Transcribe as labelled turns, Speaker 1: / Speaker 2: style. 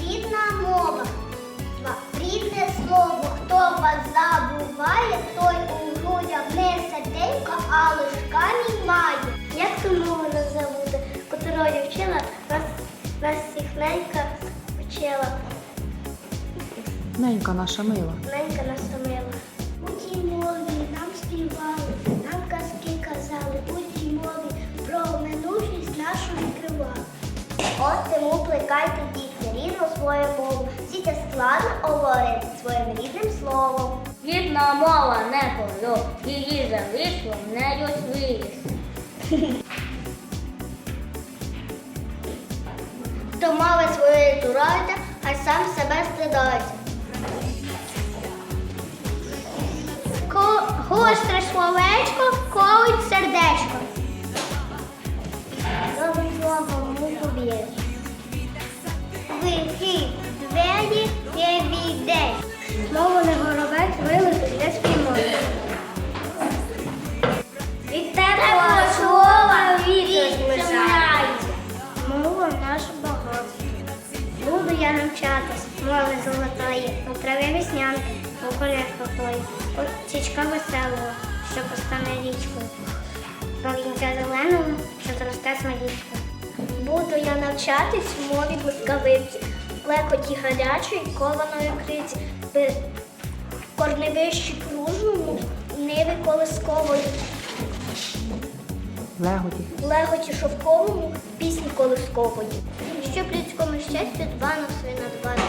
Speaker 1: Рідна мова, рідне слово, хто вас забуває, той у грудях не серденько, а лиш камінь має. Як ту мову не забути, котрою вчила, нас, нас всіх ненька вчила.
Speaker 2: Ненька наша мила.
Speaker 1: Ненька наша мила. У тій мові нам співали, нам казки казали, у тій мові про минулість нашу відкривали. От тому плекайте діти рідну свою мову, дітя складно говорити своїм рідним словом.
Speaker 3: Рідна мова не полю, її залишло нею виріс.
Speaker 1: До мови своєї турайте, хай сам себе стидається. Гостре словечко, колить сердечко.
Speaker 4: Я навчатись, мови золотої, у траві веснянки, у полях хатої, у чічка веселого, що постане річкою, до кінця зеленого, що зросте смолічкою.
Speaker 1: Буду я навчатись в мові блискавиці, лекоті гарячої кованої криці, корневищі кружному, ниви колискової,
Speaker 2: Леготі.
Speaker 1: леготі шовковому, пісні колискової. Щоб людському щастю два носи